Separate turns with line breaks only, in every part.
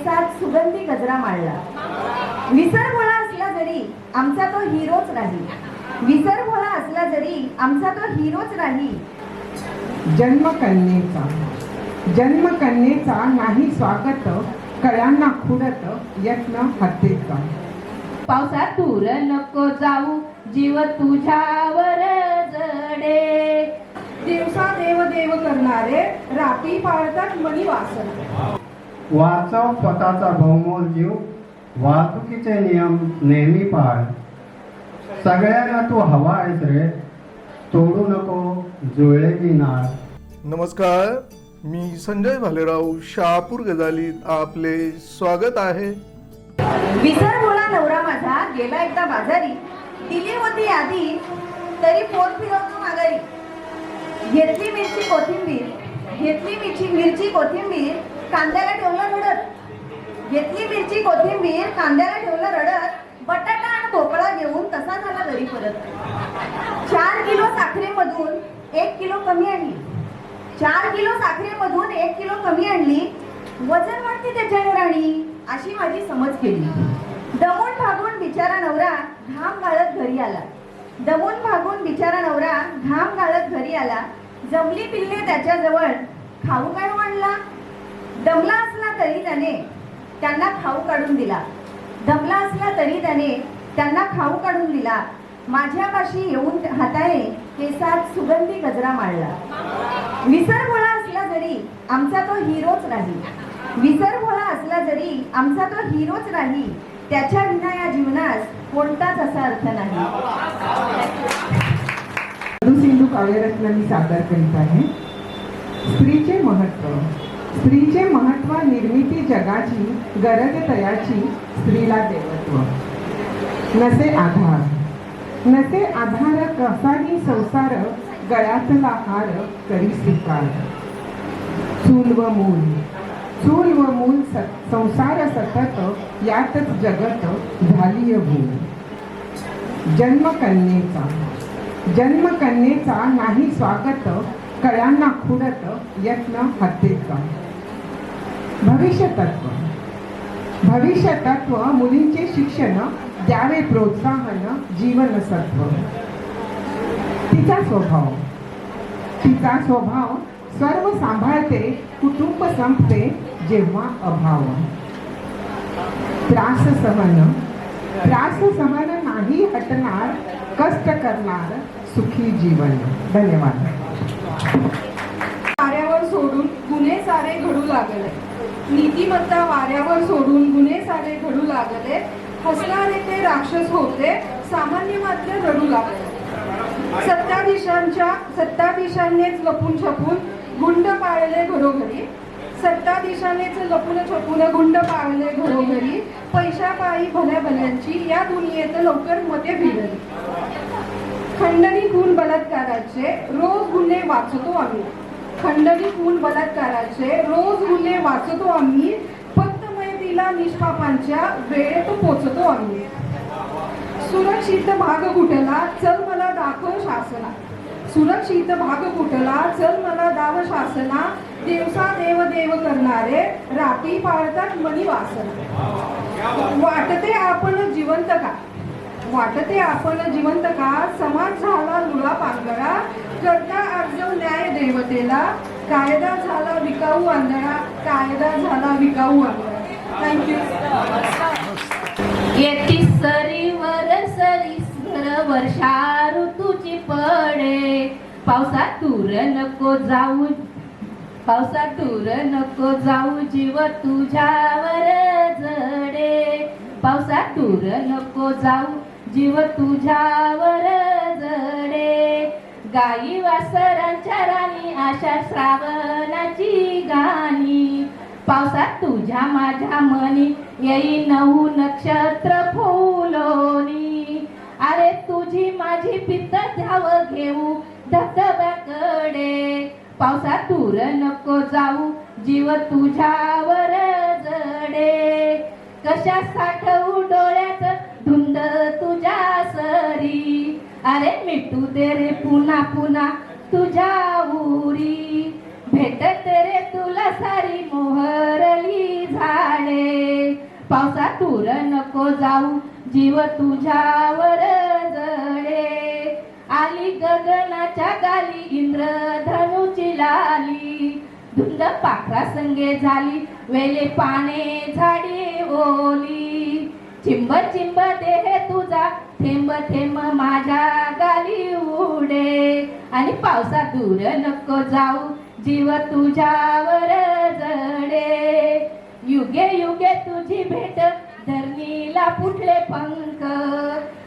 सात सुगंधी गजरा मांडला. विसर भोळा असला जरी आमचा तो हिरोच राही विसर भोळा असला जरी आमचा तो हिरोच राही
जन्मकन्येचा. जन्मकन्येचा नाही स्वागत कळ्यांना खुडत यत्न हत्येचा.
पावसात दूर नको जाऊ जीव तुझ्यावर जडे.
दिवसा देव देव करणारे रात्री पाळतात मणी वासन
वाचव स्वतःचा बहुमोल जीव वाहतुकीचे नियम नेहमी पाळ. सगळ्यांना तू हवा आहेस रे तोडू नको जुळलेली नाळ.
नमस्कार मी संजय भालेराव शहापूर गजालीत आपले स्वागत आहे.
विसर भोळा नवरा माझा गेला एकदा बाजारी. दिली होती यादी तरी फोन फिरवतो माघारी. घेतली मिरची कोथिंबीर घेतली मिरची मिरची कोथिंबीर कांद्याला ठेवलं रडत. घेतली मिरची कोथिंबीर कांद्याला ठेवलं रडत. बटाटा आणि भोपळा घेऊन तसा झाला घरी परत. चार किलो साखरेमधून एक किलो कमी आणली. चार किलो साखरेमधून एक किलो कमी आणली. वजन वाढते त्याच्यावर राणी अशी माझी समज केली. दमून भागून बिचारा नवरा घाम गाळत घरी आला. दमून भागून बिचारा नवरा घाम गाळत घरी आला. जमली पिल्ले त्याच्याजवळ खाऊ काय म्हणला दमला असला तरी त्याने त्यांना खाऊ काढून दिला. दमला असला तरी त्याने त्यांना खाऊ काढून दिला. माझ्यापाशी येऊन हाताने केसात सुगंधी गजरा मांडला. विसर भोळा असला जरी आमचा तो हिरोच राही विसर भोळा असला जरी आमचा तो हिरोच राही त्याच्या विना या जीवनास कोणताच असा अर्थ नाही.
सिंधू काव्यरत्न मी सादर करीत आहे. स्त्रीचे महत्त्व. स्त्रीचे महत्त्व निर्मिती जगाची गरज तयाची स्त्रीला देवत्व. नसे आधार. नसे आधार कसाही संसार गळ्यातला हार करी स्वीकार. चूल व मूल. चूल व मूल संसार सतत यातच जगत झाली भूल. जन्मकन्येचा. जन्मकन्येचा नाही स्वागत कळ्यांना खुडत यत्न हत्येचा. भविष्यतत्व. भविष्यतत्व मुलींचे शिक्षण द्यावे प्रोत्साहन जीवनसत्व. तिचा स्वभाव. तिचा स्वभाव सर्व सांभाळते कुटुंब संपते जेव्हा अभाव. त्रास सहन. त्रास सहन नाही हटणार कष्ट करणार सुखी जीवन. धन्यवाद.
वाऱ्यावर सोडून गुन्हे सारे घडू लागले. नीतिमत्ता वाऱ्यावर सोडून गुन्हे सारे घडू लागले. हसणारे ते राक्षस होते सामान्य मात्र रडू लागले. सत्ताधीशांच्या सत्ताधीशांनीच लपून छपून गुंड पाळले घरोघरी. सत्ताधीशानेच लपून छपून गुंड पाळले घरोघरी. पैशापायी भल्या भल्यांची या दुनियेत लवकर मते भिडली. खंडणी खून बलात्काराचे रोज गुन्हे वाचतो आम्ही. खंडणी खून बलात्काराचे रोज मुले वाचतो आम्ही फक्त मैतीला निष्पापांच्या वेळेत पोचतो आम्ही. सुरक्षित भाग कुठला चल मला दाखव शासना. सुरक्षित भाग कुठला चल मला दाव शासना. दिवसा देव देव करणारे रात्री पाळतात मनी वासना. वाटते आपण जिवंत का? वाटते आपण जिवंत का? समाज झाला लुळा पांगळा करता अर्ज न्याय देवतेला. कायदा झाला विकाऊ आंधळा. कायदा झाला विकाऊ आंधळा. थँक्यू
येती सरीवर सरीसर वर्षा ऋतूची पडे. पावसात दूर नको जाऊ. पावसात दूर नको जाऊ जीव तुझ्यावर जडे. पावसात दूर नको जाऊ. जीव तुझ्यावर जडे. गाई वासरांच्या राणी आषाढ श्रावणाची गाणी. पावसात तुझ्या माझ्या मनी येई नऊ नक्षत्र फुलोनी. अरे तुझी माझी पित्त ध्याव घेऊ धबधब्याकडे. पावसात दूर नको जाऊ जीव तुझ्यावर जडे. कशा साठव पुन्हा पुन्हा तुझ्या उरी. भेटत रे तुला सारी मोहरली झाडे. पावसात तुर नको जाऊ जीव तुझ्यावर जळे आली गगनाच्या गाली इंद्रधनुची लाली. धुंद पाखरा संगे झाली वेले पाने झाडी ओली. चिंब चिंब देह तुझा थेंब थेंब माझ्या गाली उडे. आणि पावसात दूर नको जाऊ जीव तुझ्यावर जडे. युगे युगे तुझी भेट धरणीला फुटले पंख.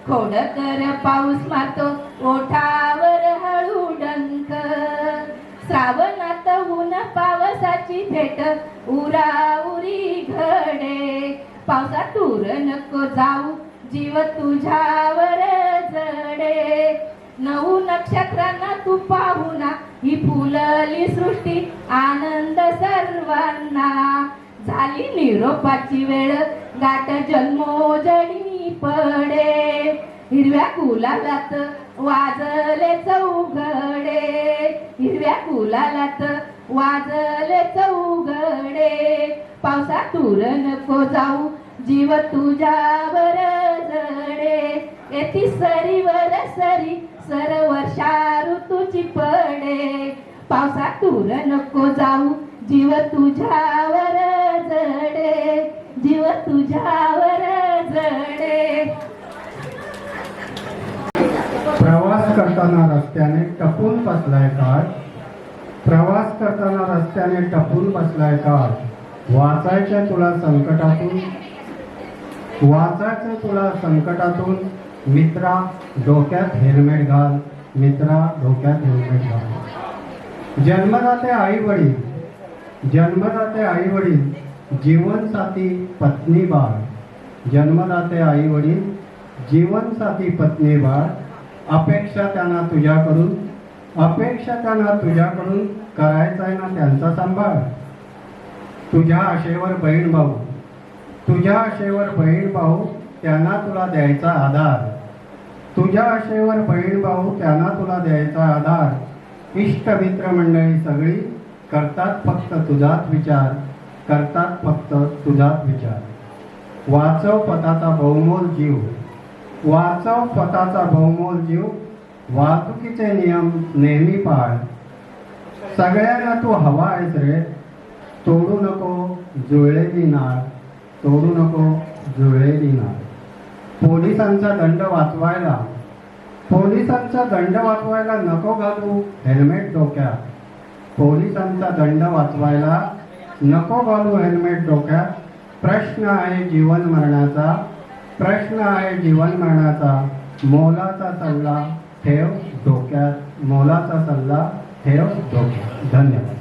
खोड कर पाऊस मारतो ओठावर हळू डंक श्रावणात ऊन पावसाची भेट उराउरी घडे. पावसा तूर नको जाऊ जीव तुझ्यावर जडे. नऊ नक्षत्रांना तू पाहुना ही फुलली सृष्टी आनंद सर्वांना. झाली निरोपाची वेळ गाठ जन्मोजणी पडे. हिरव्या गुलालात वाजले चौघडे. हिरव्या गुलालात वाजले चौघडे. पावसात नको जाऊ जीव तुझ्यावर जडे. येती सरीवर सरी सर वर्षा ऋतूची पडे. पावसात नको जाऊ जीव तुझ्यावर जडे. जीव तुझ्यावर जडे.
प्रवास करताना रस्त्याने टपून बसलाय का? प्रवास करताना रस्त्याने टपून बसलाय का? वाचायच्या तुला संकटातून वाचायचं तुला संकटातून मित्रा डोक्यात हेल्मेट घाल मित्रा डोक्यात हेल्मेट घाल. जन्मदाते आई वडील जन्मदाते आई वडील जीवनसाथी पत्नी बाळ. जन्मदाते आई वडील जीवनसाथी पत्नी बाळ. अपेक्षा त्यांना तुझ्याकडून अपेक्षा त्यांना तुझ्याकडून करायचा आहे ना त्यांचा सांभाळ. तुझ्या आशेवर बहीण भाऊ. तुझ्या आशेवर बहीण भाऊ त्यांना तुला द्यायचा आधार. तुझ्या आशेवर बहीण भाऊ त्यांना तुला द्यायचा आधार. इष्ट मित्र मंडळी सगळी करतात फक्त तुझाच विचार. करतात फक्त तुझाच विचार. वाचव पताचा बहुमोल जीव. वाचव पताचा बहुमोल जीव. वाहतुकीचे नियम नेहमी पाळ. सगळ्यांना तू हवा आहेस रे. तोडू नको जुळलेली नाळ तोडू नको जुळलेली नाळ पोलिसांचा दंड वाचवायला पोलिसांचा दंड वाचवायला नको घालू हेल्मेट डोक्यात. पोलिसांचा दंड वाचवायला नको घालू हेल्मेट डोक्यात. प्रश्न आहे जीवन मरणाचा प्रश्न आहे जीवन मरणाचा. मोलाचा सल्ला ठेव डोक्यात मोलाचा सल्ला ठेव डोक्यात. धन्यवाद.